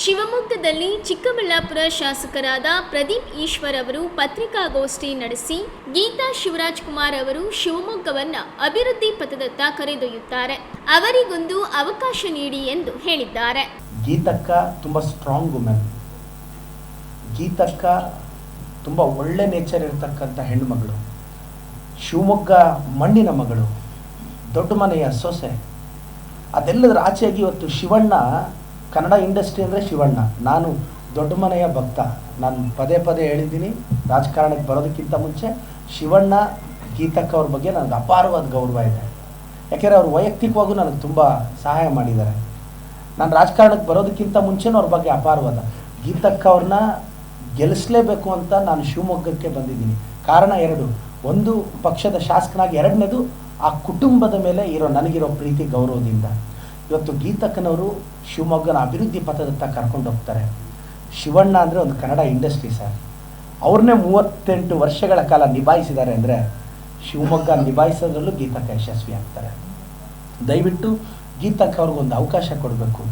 ನಗರದಲ್ಲಿ ಚಿಕ್ಕಬಳ್ಳಾಪುರ ಶಾಸಕರಾದ ಪ್ರದೀಪ್ ಈಶ್ವರ್ ಅವರು ಪತ್ರಿಕಾಗೋಷ್ಠಿ ನಡೆಸಿ ಗೀತಾ ಶಿವರಾಜ್ ಕುಮಾರ್ ಅವರು ಶಿವಮೊಗ್ಗವನ್ನ ಅಭಿವೃದ್ಧಿ ಪಥದತ್ತ ಕರೆದೊಯ್ಯುತ್ತಾರೆ. ಅವರಿಗೊಂದು ಅವಕಾಶ ನೀಡಿ ಎಂದು ಹೇಳಿದ್ದಾರೆ. ಗೀತಕ್ಕ ತುಂಬ ಸ್ಟ್ರಾಂಗ್ ವುಮೆನ್ ಗೀತಕ್ಕ ತುಂಬ ಒಳ್ಳೆ ನೇಚರ್ ಇರತಕ್ಕಂಥ ಹೆಣ್ಣುಮಗಳು. ಶಿವಮೊಗ್ಗ ಮಣ್ಣಿನ ಮಗಳು. ದೊಡ್ಡ ಮನೆಯ ಸೊಸೆ. ಅದೆಲ್ಲದರ ಆಚೆಯಾಗಿ ಇವತ್ತು ಶಿವಣ್ಣ ಕನ್ನಡ ಇಂಡಸ್ಟ್ರಿ ಅಂದರೆ ಶಿವಣ್ಣ. ನಾನು ದೊಡ್ಡ ಮನೆಯ ಭಕ್ತ. ನಾನು ಪದೇ ಪದೇ ಹೇಳಿದ್ದೀನಿ, ರಾಜಕಾರಣಕ್ಕೆ ಬರೋದಕ್ಕಿಂತ ಮುಂಚೆ ಶಿವಣ್ಣ, ಗೀತಕ್ಕ ಅವ್ರ ಬಗ್ಗೆ ನನಗೆ ಅಪಾರವಾದ ಗೌರವ ಇದೆ. ಯಾಕೆಂದರೆ ಅವ್ರು ವೈಯಕ್ತಿಕವಾಗೂ ನನಗೆ ತುಂಬ ಸಹಾಯ ಮಾಡಿದ್ದಾರೆ. ನಾನು ರಾಜಕಾರಣಕ್ಕೆ ಬರೋದಕ್ಕಿಂತ ಮುಂಚೆನೂ ಅವ್ರ ಬಗ್ಗೆ ಅಪಾರವಾದ. ಗೀತಕ್ಕ ಅವ್ರನ್ನ ಗೆಲ್ಲಿಸಲೇಬೇಕು ಅಂತ ನಾನು ಶಿವಮೊಗ್ಗಕ್ಕೆ ಬಂದಿದ್ದೀನಿ. ಕಾರಣ ಎರಡು, ಒಂದು ಪಕ್ಷದ ಶಾಸಕನಾಗಿ ಎರಡನೇದು ಆ ಕುಟುಂಬದ ಮೇಲೆ ಇರೋ, ನನಗಿರೋ ಪ್ರೀತಿ ಗೌರವದಿಂದ. ಇವತ್ತು ಗೀತಕ್ಕನವರು ಶಿವಮೊಗ್ಗನ ಅಭಿವೃದ್ಧಿ ಪಥದತ್ತ ಕರ್ಕೊಂಡು ಹೋಗ್ತಾರೆ. ಶಿವಣ್ಣ ಅಂದರೆ ಒಂದು ಕನ್ನಡ ಇಂಡಸ್ಟ್ರಿ ಸರ್. ಅವ್ರನ್ನೇ ಮೂವತ್ತೆಂಟು ವರ್ಷಗಳ ಕಾಲ ನಿಭಾಯಿಸಿದ್ದಾರೆ ಅಂದರೆ ಶಿವಮೊಗ್ಗ ನಿಭಾಯಿಸೋದ್ರಲ್ಲೂ ಗೀತಕ್ಕ ಯಶಸ್ವಿ ಆಗ್ತಾರೆ. ದಯವಿಟ್ಟು ಗೀತಕ್ಕ ಅವ್ರಿಗೊಂದು ಅವಕಾಶ ಕೊಡಬೇಕು.